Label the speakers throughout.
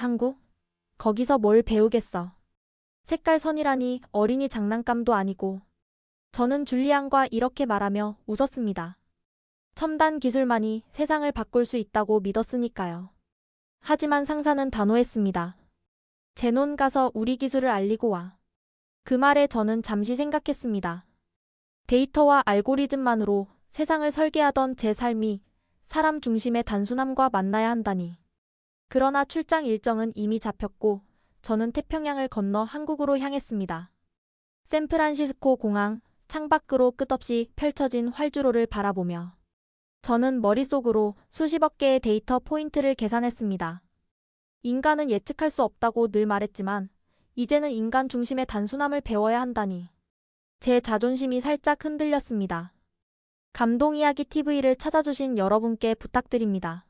Speaker 1: 한국? 거기서 뭘 배우겠어. 색깔선이라니 어린이 장난감도 아니고. 저는 줄리안과 이렇게 말하며 웃었습니다. 첨단 기술만이 세상을 바꿀 수 있다고 믿었으니까요. 하지만 상사는 단호했습니다. 제논 가서 우리 기술을 알리고 와. 그 말에 저는 잠시 생각했습니다. 데이터와 알고리즘만으로 세상을 설계하던 제 삶이 사람 중심의 단순함과 만나야 한다니. 그러나 출장 일정은 이미 잡혔고 저는 태평양을 건너 한국으로 향했습니다. 샌프란시스코 공항 창밖으로 끝없이 펼쳐진 활주로를 바라보며 저는 머릿속으로 수십억 개의 데이터 포인트를 계산했습니다. 인간은 예측할 수 없다고 늘 말했지만 이제는 인간 중심의 단순함을 배워야 한다니. 제 자존심이 살짝 흔들렸습니다. 감동 이야기 TV를 찾아주신 여러분께 부탁드립니다.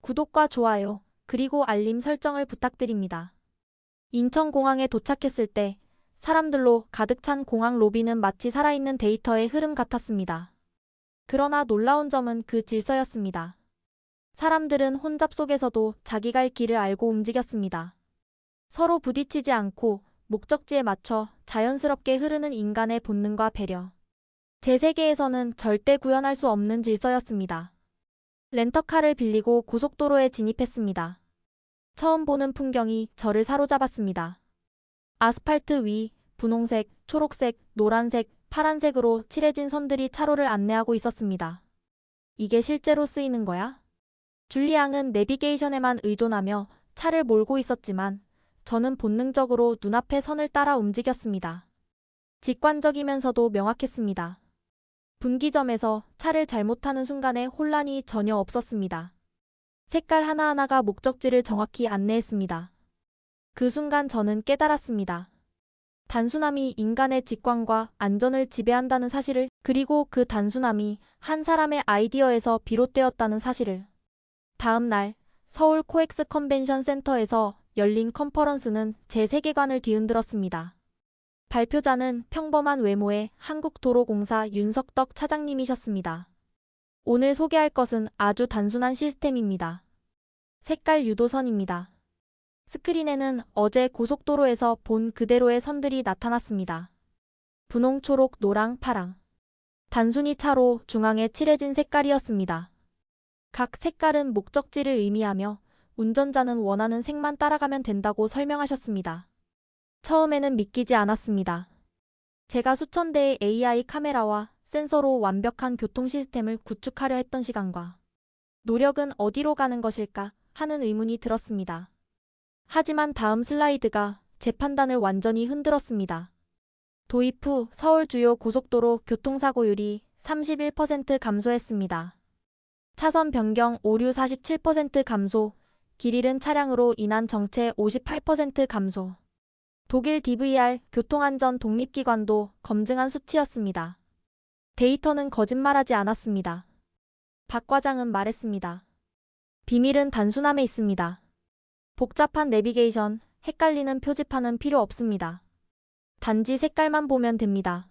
Speaker 1: 구독과 좋아요, 그리고 알림 설정을 부탁드립니다. 인천공항에 도착했을 때 사람들로 가득 찬 공항 로비는 마치 살아있는 데이터의 흐름 같았습니다. 그러나 놀라운 점은 그 질서였습니다. 사람들은 혼잡 속에서도 자기 갈 길을 알고 움직였습니다. 서로 부딪히지 않고 목적지에 맞춰 자연스럽게 흐르는 인간의 본능과 배려. 제 세계에서는 절대 구현할 수 없는 질서였습니다. 렌터카를 빌리고 고속도로에 진입했습니다. 처음 보는 풍경이 저를 사로잡았습니다. 아스팔트 위 분홍색, 초록색, 노란색, 파란색으로 칠해진 선들이 차로를 안내하고 있었습니다. 이게 실제로 쓰이는 거야? 줄리앙은 내비게이션에만 의존하며 차를 몰고 있었지만 저는 본능적으로 눈앞의 선을 따라 움직였습니다. 직관적이면서도 명확했습니다. 분기점에서 차를 잘못하는 순간에 혼란이 전혀 없었습니다. 색깔 하나하나가 목적지를 정확히 안내했습니다. 그 순간 저는 깨달았습니다. 단순함이 인간의 직관과 안전을 지배한다는 사실을 그리고 그 단순함이 한 사람의 아이디어에서 비롯되었다는 사실을 다음 날 서울 코엑스 컨벤션 센터에서 열린 컨퍼런스는 제 세계관을 뒤흔들었습니다. 발표자는 평범한 외모의 한국도로공사 윤석덕 차장님이셨습니다. 오늘 소개할 것은 아주 단순한 시스템입니다. 색깔 유도선입니다. 스크린에는 어제 고속도로에서 본 그대로의 선들이 나타났습니다. 분홍, 초록, 노랑, 파랑. 단순히 차로 중앙에 칠해진 색깔이었습니다. 각 색깔은 목적지를 의미하며 운전자는 원하는 색만 따라가면 된다고 설명하셨습니다. 처음에는 믿기지 않았습니다. 제가 수천 대의 AI 카메라와 센서로 완벽한 교통 시스템을 구축하려 했던 시간과 노력은 어디로 가는 것일까 하는 의문이 들었습니다. 하지만 다음 슬라이드가 제 판단을 완전히 흔들었습니다. 도입 후 서울 주요 고속도로 교통사고율이 31% 감소했습니다. 차선 변경 오류 47% 감소, 길 잃은 차량으로 인한 정체 58% 감소. 독일 DVR 교통안전 독립기관도 검증한 수치였습니다. 데이터는 거짓말하지 않았습니다. 박 과장은 말했습니다. 비밀은 단순함에 있습니다. 복잡한 내비게이션, 헷갈리는 표지판은 필요 없습니다. 단지 색깔만 보면 됩니다.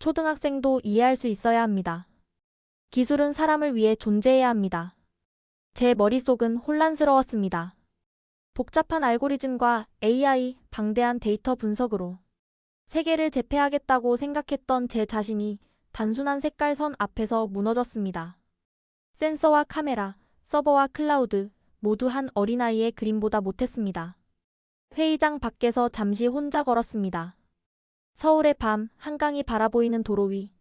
Speaker 1: 초등학생도 이해할 수 있어야 합니다. 기술은 사람을 위해 존재해야 합니다. 제 머릿속은 혼란스러웠습니다. 복잡한 알고리즘과 AI, 방대한 데이터 분석으로 세계를 제패하겠다고 생각했던 제 자신이 단순한 색깔선 앞에서 무너졌습니다. 센서와 카메라, 서버와 클라우드 모두 한 어린아이의 그림보다 못했습니다. 회의장 밖에서 잠시 혼자 걸었습니다. 서울의 밤 한강이 바라보이는 도로 위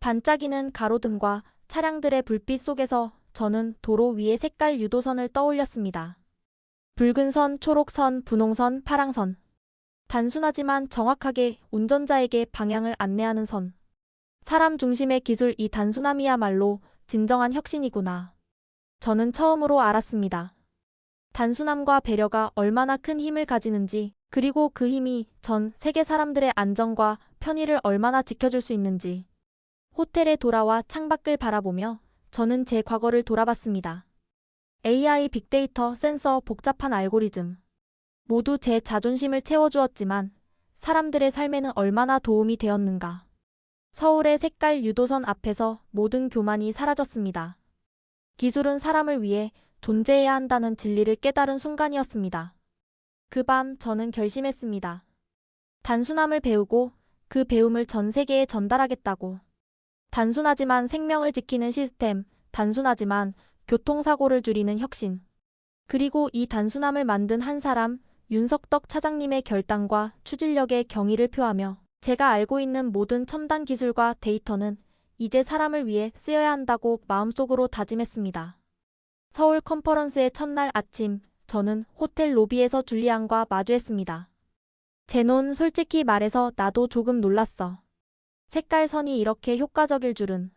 Speaker 1: 반짝이는 가로등과 차량들의 불빛 속에서 저는 도로 위의 색깔 유도선을 떠올렸습니다. 붉은 선, 초록 선, 분홍선, 파랑선. 단순하지만 정확하게 운전자에게 방향을 안내하는 선. 사람 중심의 기술 이 단순함이야말로 진정한 혁신이구나. 저는 처음으로 알았습니다. 단순함과 배려가 얼마나 큰 힘을 가지는지, 그리고 그 힘이 전 세계 사람들의 안전과 편의를 얼마나 지켜줄 수 있는지. 호텔에 돌아와 창밖을 바라보며 저는 제 과거를 돌아봤습니다. AI, 빅데이터, 센서, 복잡한 알고리즘. 모두 제 자존심을 채워주었지만 사람들의 삶에는 얼마나 도움이 되었는가. 서울의 색깔 유도선 앞에서 모든 교만이 사라졌습니다. 기술은 사람을 위해 존재해야 한다는 진리를 깨달은 순간이었습니다. 그 밤 저는 결심했습니다. 단순함을 배우고 그 배움을 전 세계에 전달하겠다고. 단순하지만 생명을 지키는 시스템, 단순하지만 교통사고를 줄이는 혁신. 그리고 이 단순함을 만든 한 사람, 윤석덕 차장님의 결단과 추진력에 경의를 표하며 제가 알고 있는 모든 첨단 기술과 데이터는 이제 사람을 위해 쓰여야 한다고 마음속으로 다짐했습니다. 서울 컨퍼런스의 첫날 아침, 저는 호텔 로비에서 줄리안과 마주했습니다. 제논 솔직히 말해서 나도 조금 놀랐어. 색깔 선이 이렇게 효과적일 줄은.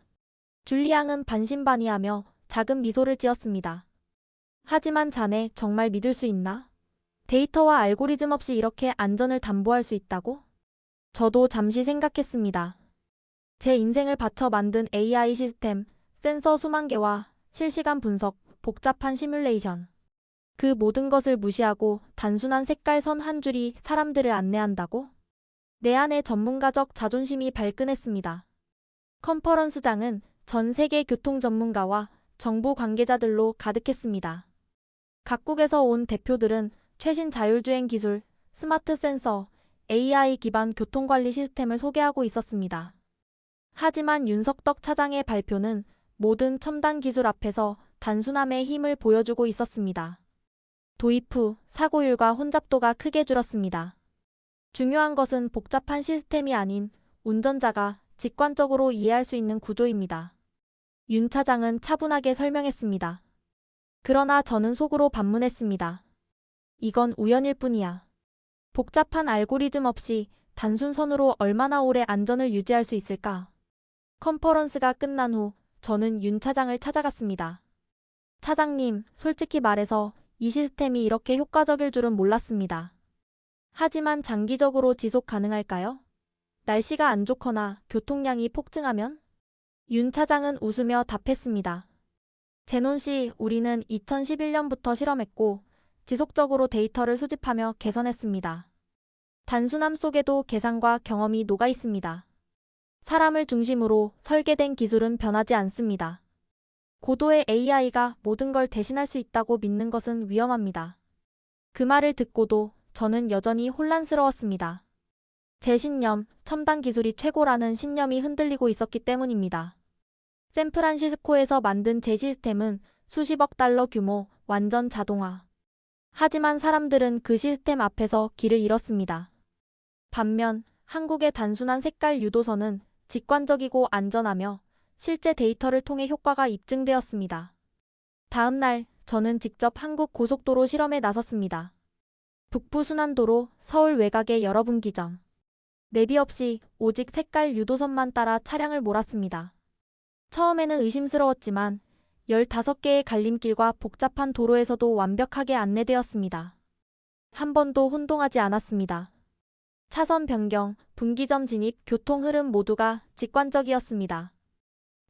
Speaker 1: 줄리앙은 반신반의하며 작은 미소를 지었습니다. 하지만 자네 정말 믿을 수 있나? 데이터와 알고리즘 없이 이렇게 안전을 담보할 수 있다고? 저도 잠시 생각했습니다. 제 인생을 바쳐 만든 AI 시스템, 센서 수만 개와 실시간 분석, 복잡한 시뮬레이션. 그 모든 것을 무시하고 단순한 색깔 선 한 줄이 사람들을 안내한다고? 내 안의 전문가적 자존심이 발끈했습니다. 컨퍼런스장은 전 세계 교통 전문가와 정부 관계자들로 가득했습니다. 각국에서 온 대표들은 최신 자율주행 기술, 스마트 센서, AI 기반 교통관리 시스템을 소개하고 있었습니다. 하지만 윤석덕 차장의 발표는 모든 첨단 기술 앞에서 단순함의 힘을 보여주고 있었습니다. 도입 후 사고율과 혼잡도가 크게 줄었습니다. 중요한 것은 복잡한 시스템이 아닌 운전자가 직관적으로 이해할 수 있는 구조입니다. 윤 차장은 차분하게 설명했습니다. 그러나 저는 속으로 반문했습니다. 이건 우연일 뿐이야. 복잡한 알고리즘 없이 단순 선으로 얼마나 오래 안전을 유지할 수 있을까? 컨퍼런스가 끝난 후 저는 윤 차장을 찾아갔습니다. 차장님, 솔직히 말해서 이 시스템이 이렇게 효과적일 줄은 몰랐습니다. 하지만 장기적으로 지속 가능할까요? 날씨가 안 좋거나 교통량이 폭증하면? 윤 차장은 웃으며 답했습니다. 제논 씨, 우리는 2011년부터 실험했고 지속적으로 데이터를 수집하며 개선했습니다. 단순함 속에도 계산과 경험이 녹아 있습니다. 사람을 중심으로 설계된 기술은 변하지 않습니다. 고도의 AI가 모든 걸 대신할 수 있다고 믿는 것은 위험합니다. 그 말을 듣고도 저는 여전히 혼란스러웠습니다. 제 신념, 첨단 기술이 최고라는 신념이 흔들리고 있었기 때문입니다. 샌프란시스코에서 만든 제 시스템은 수십억 달러 규모, 완전 자동화. 하지만 사람들은 그 시스템 앞에서 길을 잃었습니다. 반면 한국의 단순한 색깔 유도선은 직관적이고 안전하며 실제 데이터를 통해 효과가 입증되었습니다. 다음 날 저는 직접 한국 고속도로 실험에 나섰습니다. 북부순환도로 서울 외곽의 여러 분기점. 내비 없이 오직 색깔 유도선만 따라 차량을 몰았습니다. 처음에는 의심스러웠지만 15개의 갈림길과 복잡한 도로에서도 완벽하게 안내되었습니다. 한 번도 혼동하지 않았습니다. 차선 변경, 분기점 진입, 교통 흐름 모두가 직관적이었습니다.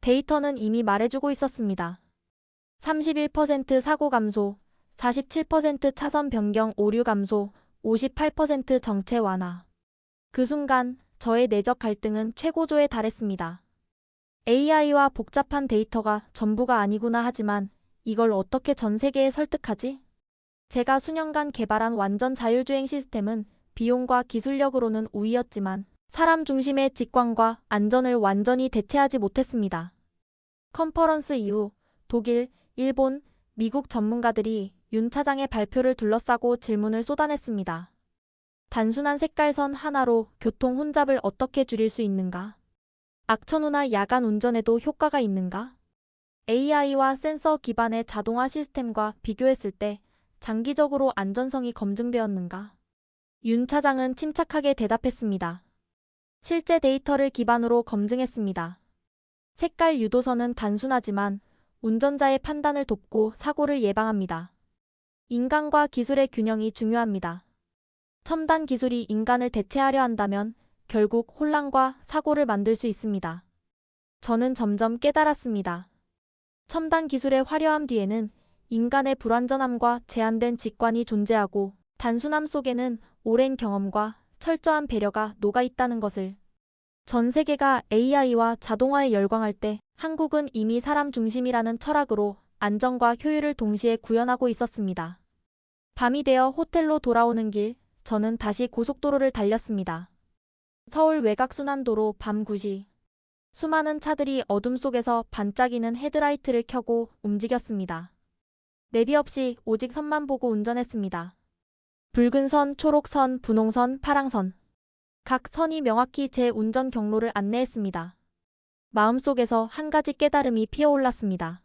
Speaker 1: 데이터는 이미 말해주고 있었습니다. 31% 사고 감소, 47% 차선 변경 오류 감소, 58% 정체 완화. 그 순간 저의 내적 갈등은 최고조에 달했습니다. AI와 복잡한 데이터가 전부가 아니구나 하지만 이걸 어떻게 전 세계에 설득하지? 제가 수년간 개발한 완전 자율주행 시스템은 비용과 기술력으로는 우위였지만 사람 중심의 직관과 안전을 완전히 대체하지 못했습니다. 컨퍼런스 이후 독일, 일본, 미국 전문가들이 윤 차장의 발표를 둘러싸고 질문을 쏟아냈습니다. 단순한 색깔선 하나로 교통 혼잡을 어떻게 줄일 수 있는가? 악천후나 야간 운전에도 효과가 있는가? AI와 센서 기반의 자동화 시스템과 비교했을 때 장기적으로 안전성이 검증되었는가? 윤 차장은 침착하게 대답했습니다. 실제 데이터를 기반으로 검증했습니다. 색깔 유도선은 단순하지만 운전자의 판단을 돕고 사고를 예방합니다. 인간과 기술의 균형이 중요합니다. 첨단 기술이 인간을 대체하려 한다면 결국 혼란과 사고를 만들 수 있습니다. 저는 점점 깨달았습니다. 첨단 기술의 화려함 뒤에는 인간의 불완전함과 제한된 직관이 존재하고 단순함 속에는 오랜 경험과 철저한 배려가 녹아 있다는 것을 전 세계가 AI와 자동화에 열광할 때 한국은 이미 사람 중심이라는 철학으로 안정과 효율을 동시에 구현하고 있었습니다. 밤이 되어 호텔로 돌아오는 길, 저는 다시 고속도로를 달렸습니다. 서울 외곽순환도로 밤 9시. 수많은 차들이 어둠 속에서 반짝이는 헤드라이트를 켜고 움직였습니다. 내비 없이 오직 선만 보고 운전했습니다. 붉은 선, 초록선, 분홍선, 파랑선. 각 선이 명확히 제 운전 경로를 안내했습니다. 마음속에서 한 가지 깨달음이 피어올랐습니다.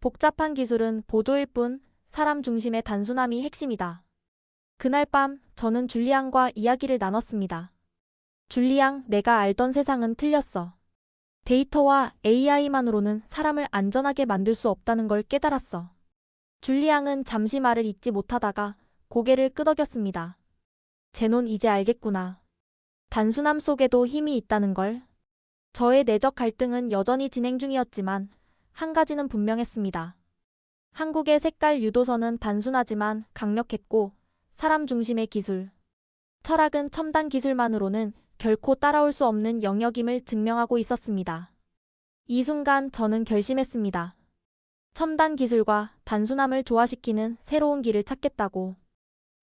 Speaker 1: 복잡한 기술은 보조일 뿐 사람 중심의 단순함이 핵심이다. 그날 밤 저는 줄리앙과 이야기를 나눴습니다. 줄리앙, 내가 알던 세상은 틀렸어. 데이터와 AI만으로는 사람을 안전하게 만들 수 없다는 걸 깨달았어. 줄리앙은 잠시 말을 잇지 못하다가 고개를 끄덕였습니다. 제논 이제 알겠구나. 단순함 속에도 힘이 있다는 걸. 저의 내적 갈등은 여전히 진행 중이었지만 한 가지는 분명했습니다. 한국의 색깔 유도선은 단순하지만 강력했고 사람 중심의 기술. 철학은 첨단 기술만으로는 결코 따라올 수 없는 영역임을 증명하고 있었습니다. 이 순간 저는 결심했습니다. 첨단 기술과 단순함을 조화시키는 새로운 길을 찾겠다고.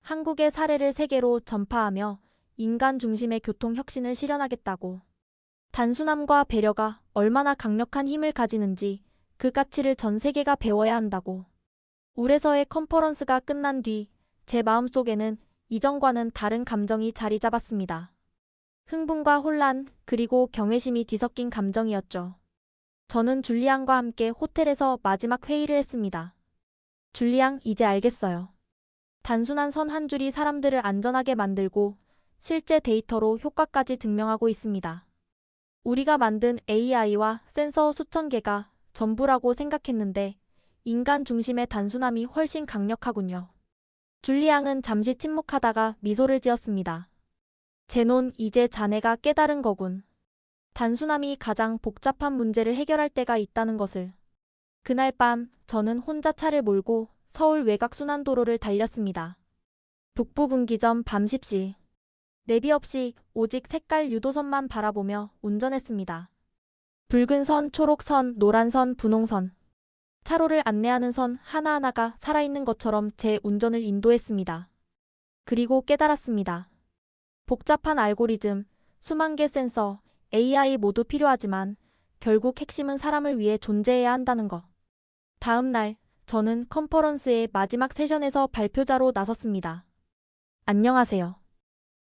Speaker 1: 한국의 사례를 세계로 전파하며 인간 중심의 교통 혁신을 실현하겠다고. 단순함과 배려가 얼마나 강력한 힘을 가지는지 그 가치를 전 세계가 배워야 한다고. 울에서의 컨퍼런스가 끝난 뒤 제 마음속에는 이전과는 다른 감정이 자리 잡았습니다. 흥분과 혼란, 그리고 경외심이 뒤섞인 감정이었죠. 저는 줄리앙과 함께 호텔에서 마지막 회의를 했습니다. 줄리앙, 이제 알겠어요. 단순한 선 한 줄이 사람들을 안전하게 만들고 실제 데이터로 효과까지 증명하고 있습니다. 우리가 만든 AI와 센서 수천 개가 전부라고 생각했는데 인간 중심의 단순함이 훨씬 강력하군요. 줄리앙은 잠시 침묵하다가 미소를 지었습니다. 제논, 이제 자네가 깨달은 거군. 단순함이 가장 복잡한 문제를 해결할 때가 있다는 것을. 그날 밤 저는 혼자 차를 몰고 서울 외곽 순환도로를 달렸습니다. 북부 분기점 밤 10시. 내비 없이 오직 색깔 유도선만 바라보며 운전했습니다. 붉은 선, 초록 선, 노란 선, 분홍 선. 차로를 안내하는 선 하나하나가 살아있는 것처럼 제 운전을 인도했습니다. 그리고 깨달았습니다. 복잡한 알고리즘, 수만 개 센서, AI 모두 필요하지만 결국 핵심은 사람을 위해 존재해야 한다는 것. 다음 날, 저는 컨퍼런스의 마지막 세션에서 발표자로 나섰습니다. 안녕하세요.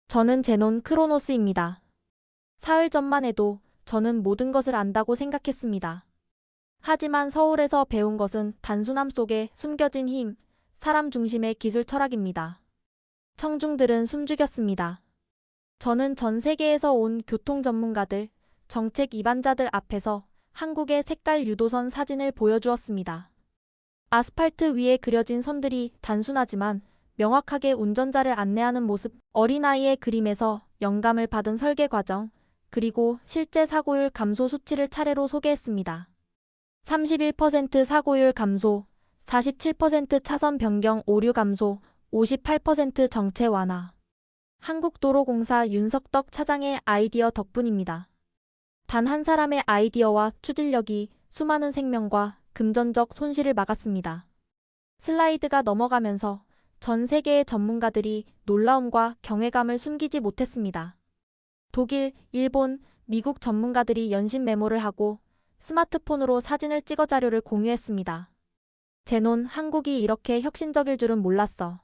Speaker 1: 저는 제논 크로노스입니다. 사흘 전만 해도 저는 모든 것을 안다고 생각했습니다. 하지만 서울에서 배운 것은 단순함 속에 숨겨진 힘, 사람 중심의 기술 철학입니다. 청중들은 숨죽였습니다. 저는 전 세계에서 온 교통 전문가들, 정책 입안자들 앞에서 한국의 색깔 유도선 사진을 보여주었습니다. 아스팔트 위에 그려진 선들이 단순하지만 명확하게 운전자를 안내하는 모습, 어린아이의 그림에서 영감을 받은 설계 과정, 그리고 실제 사고율 감소 수치를 차례로 소개했습니다. 31% 사고율 감소, 47% 차선 변경 오류 감소, 58% 정체 완화. 한국도로공사 윤석덕 차장의 아이디어 덕분입니다. 단 한 사람의 아이디어와 추진력이 수많은 생명과 금전적 손실을 막았습니다. 슬라이드가 넘어가면서 전 세계의 전문가들이 놀라움과 경외감을 숨기지 못했습니다. 독일, 일본, 미국 전문가들이 연신 메모를 하고 스마트폰으로 사진을 찍어 자료를 공유했습니다. 제논 한국이 이렇게 혁신적일 줄은 몰랐어.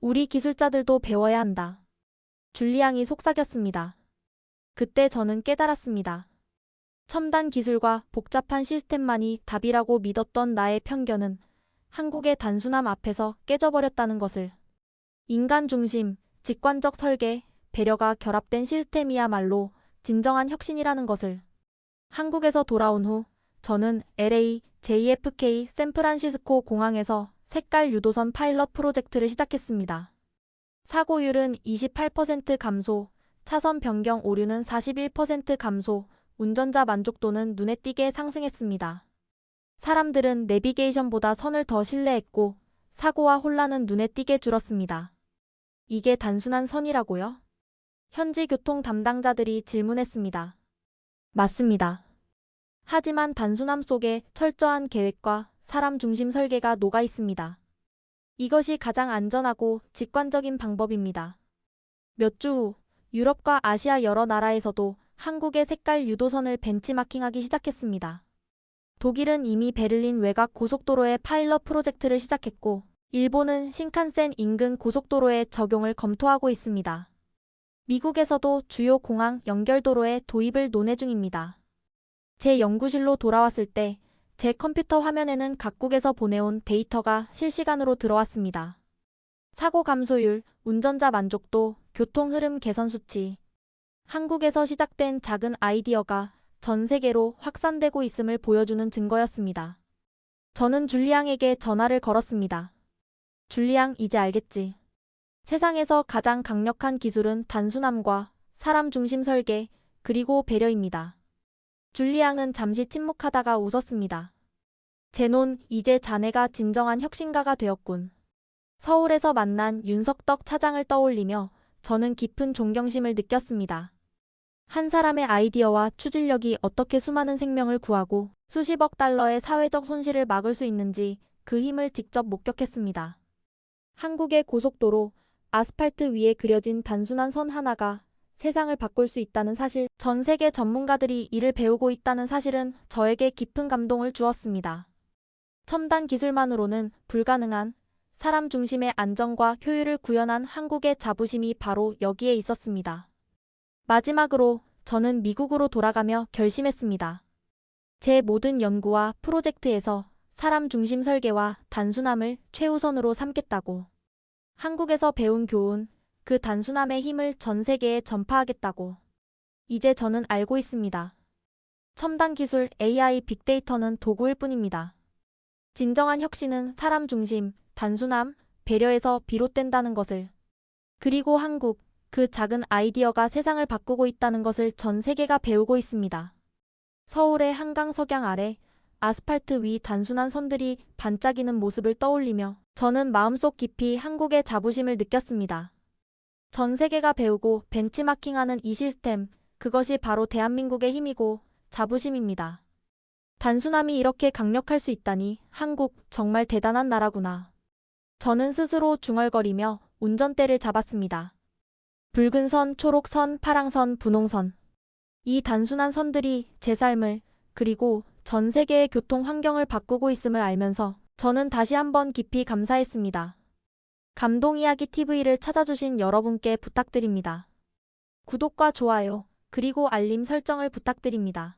Speaker 1: 우리 기술자들도 배워야 한다. 줄리앙이 속삭였습니다. 그때 저는 깨달았습니다. 첨단 기술과 복잡한 시스템만이 답이라고 믿었던 나의 편견은 한국의 단순함 앞에서 깨져버렸다는 것을. 인간 중심, 직관적 설계, 배려가 결합된 시스템이야말로 진정한 혁신이라는 것을. 한국에서 돌아온 후 저는 LA, JFK, 샌프란시스코 공항에서 색깔 유도선 파일럿 프로젝트를 시작했습니다. 사고율은 28% 감소, 차선 변경 오류는 41% 감소, 운전자 만족도는 눈에 띄게 상승했습니다. 사람들은 내비게이션보다 선을 더 신뢰했고 사고와 혼란은 눈에 띄게 줄었습니다. 이게 단순한 선이라고요? 현지 교통 담당자들이 질문했습니다. 맞습니다. 하지만 단순함 속에 철저한 계획과 사람 중심 설계가 녹아 있습니다. 이것이 가장 안전하고 직관적인 방법입니다. 몇 주 후 유럽과 아시아 여러 나라에서도 한국의 색깔 유도선을 벤치마킹하기 시작했습니다. 독일은 이미 베를린 외곽 고속도로의 파일럿 프로젝트를 시작했고, 일본은 신칸센 인근 고속도로의 적용을 검토하고 있습니다. 미국에서도 주요 공항 연결도로의 도입을 논의 중입니다. 제 연구실로 돌아왔을 때 제 컴퓨터 화면에는 각국에서 보내온 데이터가 실시간으로 들어왔습니다. 사고 감소율, 운전자 만족도, 교통 흐름 개선 수치. 한국에서 시작된 작은 아이디어가 전 세계로 확산되고 있음을 보여주는 증거였습니다. 저는 줄리앙에게 전화를 걸었습니다. 줄리앙, 이제 알겠지. 세상에서 가장 강력한 기술은 단순함과 사람 중심 설계, 그리고 배려입니다. 줄리앙은 잠시 침묵하다가 웃었습니다. 제논, 이제 자네가 진정한 혁신가가 되었군. 서울에서 만난 윤석덕 차장을 떠올리며 저는 깊은 존경심을 느꼈습니다. 한 사람의 아이디어와 추진력이 어떻게 수많은 생명을 구하고 수십억 달러의 사회적 손실을 막을 수 있는지 그 힘을 직접 목격했습니다. 한국의 고속도로, 아스팔트 위에 그려진 단순한 선 하나가 세상을 바꿀 수 있다는 사실, 전 세계 전문가들이 이를 배우고 있다는 사실은 저에게 깊은 감동을 주었습니다. 첨단 기술만으로는 불가능한 사람 중심의 안정과 효율을 구현한 한국의 자부심이 바로 여기에 있었습니다. 마지막으로 저는 미국으로 돌아가며 결심했습니다. 제 모든 연구와 프로젝트에서 사람 중심 설계와 단순함을 최우선으로 삼겠다고. 한국에서 배운 교훈, 그 단순함의 힘을 전 세계에 전파하겠다고. 이제 저는 알고 있습니다. 첨단 기술 AI 빅데이터는 도구일 뿐입니다. 진정한 혁신은 사람 중심, 단순함, 배려에서 비롯된다는 것을. 그리고 한국, 그 작은 아이디어가 세상을 바꾸고 있다는 것을 전 세계가 배우고 있습니다. 서울의 한강 석양 아래 아스팔트 위 단순한 선들이 반짝이는 모습을 떠올리며 저는 마음속 깊이 한국의 자부심을 느꼈습니다. 전 세계가 배우고 벤치마킹하는 이 시스템, 그것이 바로 대한민국의 힘이고 자부심입니다. 단순함이 이렇게 강력할 수 있다니 한국 정말 대단한 나라구나. 저는 스스로 중얼거리며 운전대를 잡았습니다. 붉은 선, 초록 선, 파랑 선, 분홍 선. 이 단순한 선들이 제 삶을 그리고 전 세계의 교통 환경을 바꾸고 있음을 알면서 저는 다시 한번 깊이 감사했습니다. 감동 이야기 TV를 찾아주신 여러분께 부탁드립니다. 구독과 좋아요, 그리고 알림 설정을 부탁드립니다.